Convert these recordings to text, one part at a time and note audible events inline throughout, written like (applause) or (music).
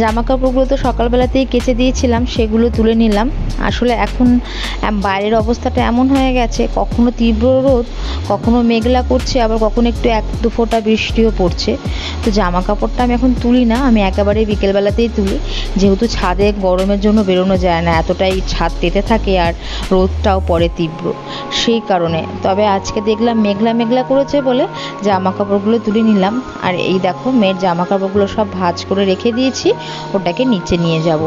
জামা কাপড়গুলো তো সকালবেলাতেই কেচে দিয়েছিলাম, সেগুলো তুলে নিলাম। আসলে এখন বাইরের অবস্থাটা এমন হয়ে গেছে, কখনো তীব্র রোদ কখনো মেঘলা করছে, আবার কখনো একটু এক দু ফোঁটা বৃষ্টিও পড়ছে। তো জামা কাপড়টা আমি এখন তুলি না, আমি একেবারে বিকেলবেলাতেই তুলি। যেহেতু ছাদে গরমের জন্য বেরোনো যায় না, এতটাই ছাদ তেতে থাকে আর রোদটাও পড়ে তীব্র। সেই কারণে। তবে আজকে দেখলাম মেঘলা মেঘলা করেছে বলে জামা কাপড়গুলো তুলে নিলাম। আর এই দেখো, মেয়ের জামা কাপড়গুলো সব ভাঁজ করে রেখে দিয়েছি, ওটাকে নিচে নিয়ে যাব,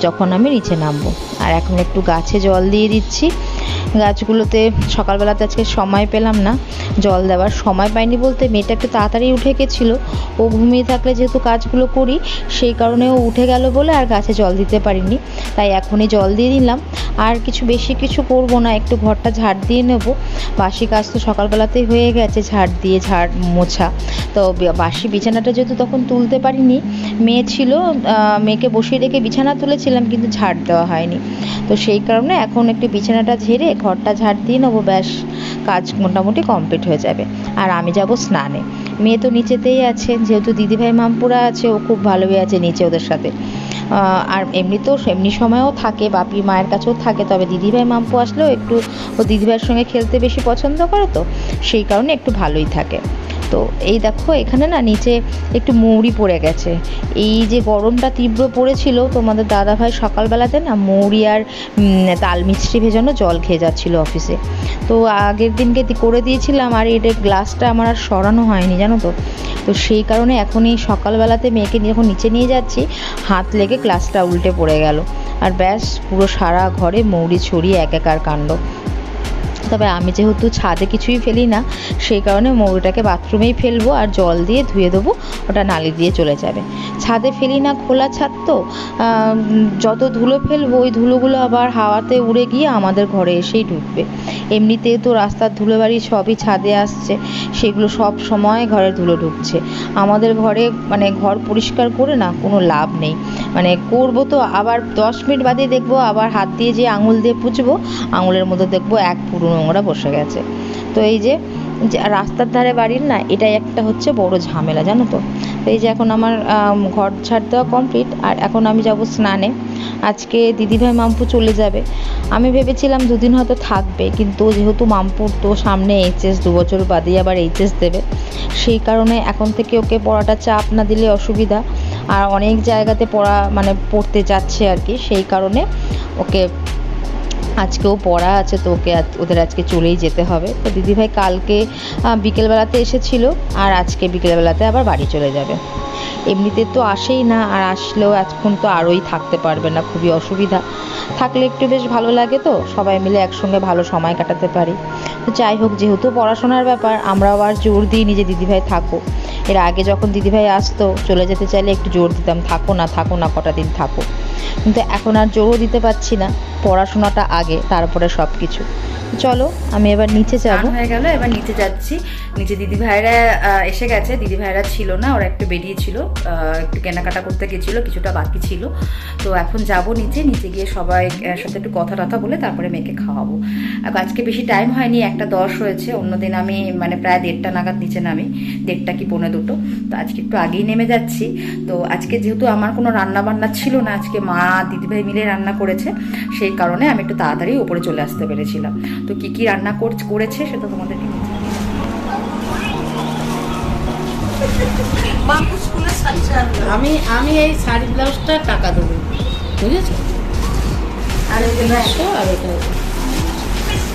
যখন আমি নিচে নামবো। আর এখন একটু গাছে জল দিয়ে দিচ্ছি। গাছগুলোতে সকালবেলাতে আজকে সময় পেলাম না, জল দেওয়ার সময় পাইনি বলতে মেয়েটা একটু তাড়াতাড়ি উঠে গেছিল। ও ঘুমিয়ে থাকলে যেহেতু কাজগুলো করি, সেই কারণে ও উঠে গেল বলে আর গাছে জল দিতে পারিনি। তাই এখনই জল দিয়ে দিলাম। আর কিছু বেশি কিছু করব না, একটু ঘরটা ঝাড় দিয়ে নেব। বাসি কাজ তো সকালবেলাতেই হয়ে গেছে, ঝাড় দিয়ে ঝাড় মোছা। তো বাসি বিছানাটা যেহেতু তখন তুলতে পারিনি, মেয়ে ছিল মেয়েকে বসিয়ে রেখে বিছানা তুলেছিলাম কিন্তু ঝাড় দেওয়া হয়নি। তো সেই কারণে এখন একটু বিছানাটা ঝেড়ে ঘরটা ঝাড় দিয়ে নেব, ব্যাস, কাজ মোটামুটি কমপ্লিট হয়ে যাবে। আর আমি যাব স্নানে। মেয়ে তো নিচেতেই আছে, যেহেতু দিদিভাই মামপুরা আছে, ও খুব ভালোই আছে নিচে ওদের সাথে। আর এমনিতেও এমনি সময়ও থাকে, বাপি মায়ের কাছেও থাকে, তবে দিদিভাই মাম্পু আসলেও একটু ও দিদিভাইয়ের সঙ্গে খেলতে বেশি পছন্দ করে তো, সেই কারণে একটু ভালোই থাকে। তো এই দেখো, এখানে না নিচে একটু মৌরি পড়ে গেছে। এই যে গরমটা তীব্র পড়েছিল, তোমাদের দাদাভাই সকালবেলাতে না মৌরি আর তাল মিষ্টি ভেজানো জল খেয়ে যাচ্ছিল অফিসে। তো আগের দিনকে করে দিয়েছিলাম আর এটার গ্লাসটা আমার আর সরানো হয়নি, জানো তো? তো সেই কারণে এখন এই সকালবেলাতে মেয়েকে যখন নিচে নিয়ে যাচ্ছি, হাত লেগে গ্লাসটা উল্টে পড়ে গেল। আর ব্যাস, পুরো সারা ঘরে মৌরি ছড়িয়ে একাকার কাণ্ড। তবে আমি যেহেতু ছাদে কিছুই ফেলি না, সেই কারণে মৌরিটাকে বাথরুমেই ফেলব আর জল দিয়ে ধুয়ে দেবো, ওটা নালি দিয়ে চলে যাবে। ছাদে ফেলি না খোলা ছাদ তো যত ধুলো ফেলব ওই ধুলোগুলো আবার হাওয়াতে উড়ে গিয়ে আমাদের ঘরে এসেই ঢুকবে। এমনিতেই তো রাস্তার ধুলো বাড়ি সবই ছাদে আসছে, সেগুলো সব সময় ঘরে ধুলো ঢুকছে। আমাদের ঘরে মানে ঘর পরিষ্কার করে না কোনো লাভ নেই। মানে করব তো, আবার দশ মিনিট বাদে দেখব, আবার হাত দিয়ে যে আঙুল দিয়ে পুছবো আঙুলের মধ্যে দেখব এক পুরো নোংরা বসে গেছে। তো এই যে রাস্তার ধারে বাড়ির না, এটাই একটা হচ্ছে বড় ঝামেলা, জানো তো? তো এই যে এখন আমার ঘর ঝাড় দেওয়া কমপ্লিট আর এখন আমি যাব স্নানে। আজকে দিদিভাই মাম্পু চলে যাবে। আমি ভেবেছিলাম দুদিন হয়তো থাকবে, কিন্তু যেহেতু মামপুর তো সামনে এইচএস দু বছর বাদেই আবার এইচএস দেবে, সেই কারণে এখন থেকে ওকে পড়াটা চাপ না দিলে অসুবিধা। আর অনেক জায়গাতে পড়া মানে পড়তে যাচ্ছে আর কি, সেই কারণে ওকে আজকেও পড়া আছে তো ওকে ওদের আজকে চলেই যেতে হবে। তো দিদিভাই কালকে বিকেলবেলাতে এসেছিল, আর আজকে বিকেলবেলাতে আবার বাড়ি চলে যাবে। এমনিতে তো আসেই না, আর আসলেও এখন তো আরোই থাকতে পারবে না, খুবই অসুবিধা। থাকলে একটু বেশ ভালো লাগে তো, সবাই মিলে একসঙ্গে ভালো সময় কাটাতে পারি। তো যাই হোক, যেহেতু পড়াশোনার ব্যাপার, আমরাও আর জোর দিই নিজে দিদিভাই থাকো এর আগে যখন দিদিভাই আসতো চলে যেতে চাইলে একটু জোর দিতাম থাকো না থাকো না কটা দিন থাকো। কিন্তু এখন আর জোরও দিতে পারছি না পড়াশোনাটা আগে তারপরে সব কিছু চলো আমি এবার নিচে যাব। হয়ে গেল এবার নিচে যাচ্ছি। নিচে দিদি ভাইরা এসে গেছে। দিদি ভাইরা ছিল না ওরা একটু বেরিয়েছিল একটু কেনাকাটা করতে গেছিল কিছুটা বাকি ছিল। তো এখন যাব নিচে নিচে গিয়ে সবাই সাথে একটু কথা টথা বলে তারপরে মেয়েকে খাওয়াবো। আজকে বেশি টাইম হয়নি একটা দশ হয়েছে অন্যদিন আমি মানে প্রায় দেড়টা নাগাদ নিচে নামি। দেড়টা কি পৌনে দুটো। তো আজকে একটু আগেই নেমে যাচ্ছি। তো আজকে যেহেতু আমার কোনো রান্না বান্না ছিল না আজকে মা দিদিভাই মিলে রান্না করেছে সেই কারণে আমি একটু তাড়াতাড়ি উপরে চলে আসতে পেরেছিলাম। তো কি কি রান্না কর- করেছে সেটা তোমাদের আমি আমি এই শাড়ি ব্লাউজটা টাকা দেবো বুঝেছ? আর ব্লাউজটা আর এটা।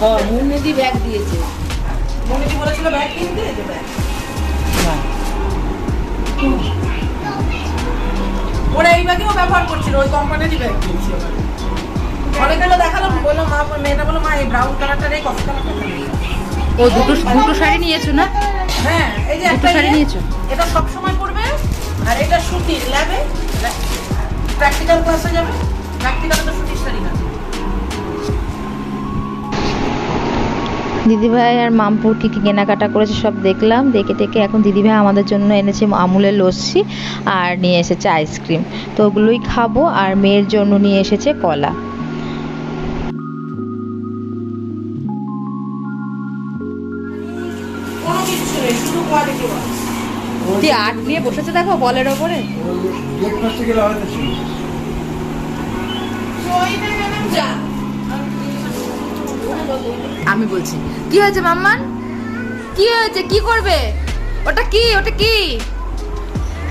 ও মুন্নিদি ব্যাগ দিয়েছে। মনিটি বলেছিল ব্যাগ কিনতে ব্যাগ। ওরা এই ব্যাগেও ব্যবহার করছিল ওই কোম্পানিরই ব্যাগ দিয়েছি। অনেকগুলো দেখালাম বলল মা মেয়েটা বলল মা এই ব্রাউন কালারটার এই কফি কালারটা ও দুটো দুটো শাড়ি নিয়েছো না হ্যাঁ এই যে একটা শাড়ি ইয়ে, নিয়েছো? এটা সব সময় পরবে আর এটা সুতির ল্যাবে প্র্যাকটিক্যাল ক্লাসে যাবে প্র্যাকটিক্যালে তো সুতির শাড়ি না দিদিভাই আর মামপুর কী কী কেনাকাটা করেছে সব দেখলাম। দেখে টেকে এখন দিদিভাই আমাদের জন্য এনেছে আমুলের লস্যি আর নিয়ে এসেছে আইসক্রিম। তো ওগুলোই খাব আর মেয়ের জন্য নিয়ে এসেছে কলা। আর্ট নিয়ে বসেছে দেখো বলের ওপরে। যা। আমি বলছি কি হয়েছে মাম্মান কি হয়েছে কি করবে ওটা কি ওটা কি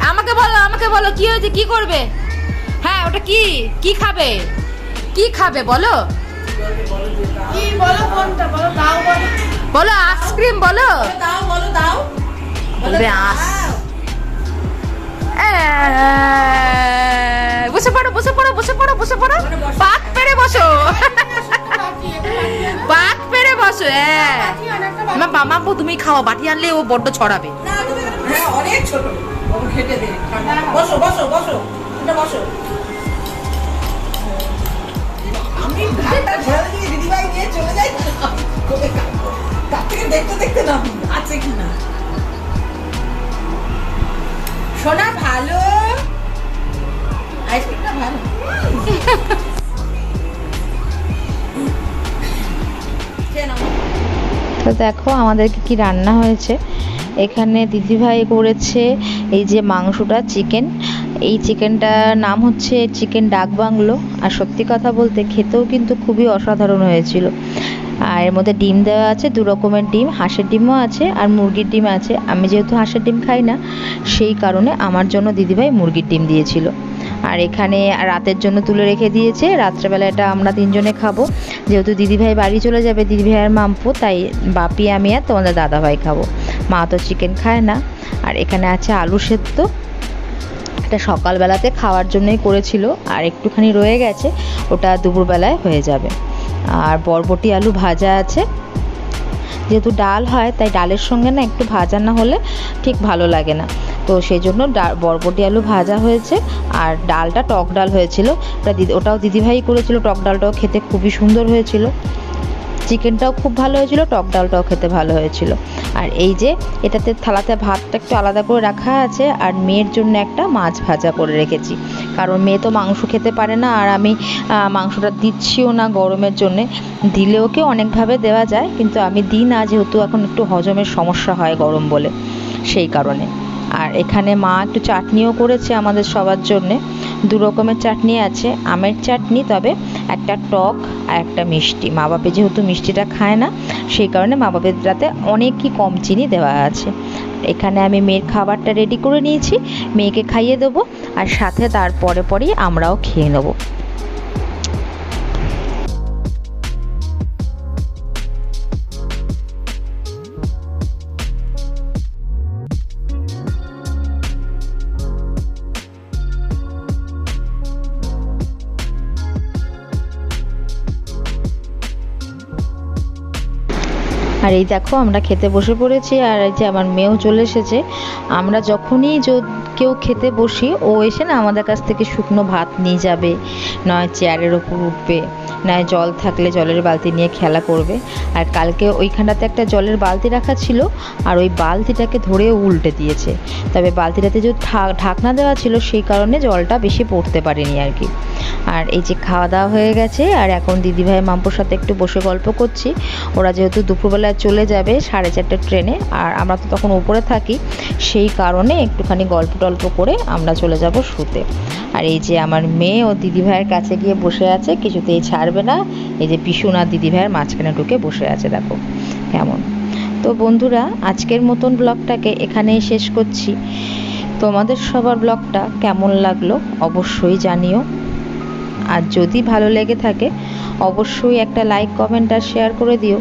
আমাকে বলো আমাকে বলো কি হয়েছে কি করবে হ্যাঁ ওটা কি কি খাবে কি খাবে বলো বলো আইসক্রিম বলো বলবে আস বসে পড়ো বসে পড়ো বসে পড়ো বসে পড়ো পাক পেরে বসো পাক পেরে বসো হ্যাঁ। মা মামা তুমি খাওয়া বাটি আনলে ও বড্ড ছড়াবে। অনেক ছোট। খেতে দে বসো বসো বসো। বসো। আমি ভাতটা ঘোরাতে দিয়ে দিদিভাই নিয়ে চলে যাই। তার থেকে দেখতে দেখতে না আছে কি সোনা ভালো। আইসক্রিমটা ভালো। (laughs) তো দেখো আমাদেরকে কি রান্না হয়েছে। এখানে দিদিভাই করেছে এই যে মাংসটা, চিকেন। এই চিকেনটার নাম হচ্ছে চিকেন ডাক বাংলো আর সত্যি কথা বলতে খেতেও কিন্তু খুবই অসাধারণ হয়েছিল। আর এর মধ্যে ডিম দেওয়া আছে, দু রকমের ডিম, হাঁসের ডিমও আছে আর মুরগির ডিম আছে। আমি যেহেতু হাঁসের ডিম খাই না, সেই কারণে আমার জন্য দিদিভাই মুরগির ডিম দিয়েছিল। আর এখানে রাতের জন্য তুলে রেখে দিয়েছে, রাত্রেবেলা এটা আমরা তিনজনে খাব। যেহেতু দিদিভাই বাড়ি চলে যাবে দিদিভাইয়ের মাম্পু, তাই বাপি, আমি আর তোমাদের দাদাভাই খাব। মা তো চিকেন খায় না। আর এখানে আছে আলু সেদ্ধ। এটা সকালবেলাতে খাওয়ার জন্যই করেছিল, আর একটুখানি রয়ে গেছে, ওটা দুপুরবেলায় হয়ে যাবে। আর বরবটি আলু ভাজা আছে। যেহেতু ডাল হয়, তাই ডালের সঙ্গে না একটু ভাজা না হলে ঠিক ভালো লাগে না। তো সেই জন্য বরবটি আলু ভাজা হয়েছে আর ডালটা টক ডাল হয়েছিল। ওটা দিদি, ওটাও দিদিভাই করেছিল, টক ডালটাও খেতে খুবই সুন্দর হয়েছিল। চিকেনটাও খুব ভালো হয়েছিল, টক ডালটাও খেতে ভালো হয়েছিল। আর এই যে, এটাতে থালাতে ভাতটা একটু আলাদা করে রাখা আছে, আর মেয়ের জন্য একটা মাছ ভাজা করে রেখেছি। কারণ মেয়ে তো মাংস খেতে পারে না, আর আমি মাংসটা দিচ্ছিও না গরমের জন্যে। দিলে ওকে অনেকভাবে দেওয়া যায়, কিন্তু আমি দিই না, যেহেতু এখন একটু হজমের সমস্যা হয় গরম বলে, সেই কারণে। আর এখানে মা একটু চাটনিও করেছে আমাদের সবার জন্যে। দু রকমের চাটনি আছে, আমের চাটনি, তবে একটা টক আর একটা মিষ্টি। মা বাপে যেহেতু মিষ্টিটা খায় না, সেই কারণে মা বাপেরটাতে অনেকই কম চিনি দেওয়া আছে। এখানে আমি মেয়ের খাবারটা রেডি করে নিয়েছি, মেয়েকে খাইয়ে দেবো আর সাথে তারপরে পরেই আমরাও খেয়ে নেব। আর এই দেখো, আমরা খেতে বসে পড়েছি আর এই যে আমার মেয়েও চলে এসেছে। আমরা যখনই কেউ খেতে বসি, ও এসে না আমাদের কাছ থেকে শুকনো ভাত নিয়ে যাবে। নয় চেয়ারের ওপর উঠবে, নয় জল থাকলে জলের বালতি নিয়ে খেলা করবে। আর কালকে ওইখানটাতে একটা জলের বালতি রাখা ছিল, আর ওই বালতিটাকে ধরে উল্টে দিয়েছে। তবে বালতিটাতে যে ঢাকনা দেওয়া ছিল, সেই কারণে জলটা বেশি পড়তে পারেনি আর কি। আর এই যে খাওয়া দাওয়া হয়ে গেছে, আর এখন দিদিভাই মাম্পুর সাথে একটু বসে গল্প করছি। ওরা যেহেতু দুপুরবেলায় চলে যাবে সাড়ে চারটে ট্রেনে। আর আমরা তো তখন উপরে থাকি, সেই কারণে একটুখানি গল্প টল্প করে আমরা চলে যাব শুতে। আর এই যে আমার মেয়ে ও দিদিভাইয়ের কাছে গিয়ে বসে আছে, কিছুতেই ছাড়বে না। এই যে পিসুন আর দিদিভাইয়ের মাঝখানে ঢুকে বসে আছে, দেখো কেমন। তো বন্ধুরা, আজকের মতন ব্লগটাকে এখানেই শেষ করছি। তোমাদের সবার ব্লগটা কেমন লাগল অবশ্যই জানিও। আর যদি ভালো লেগে থাকে, অবশ্যই একটা লাইক, কমেন্ট আর শেয়ার করে দিও।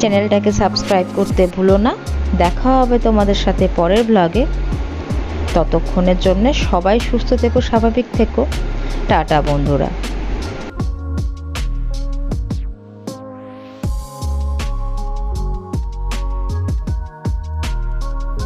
চ্যানেলটাকে সাবস্ক্রাইব করতে ভুলো না। দেখা হবে তোমাদের সাথে পরের ব্লগে ততক্ষণের জন্য সবাই সুস্থ থেকো, স্বাভাবিক থেকো। টাটা, বন্ধুরা।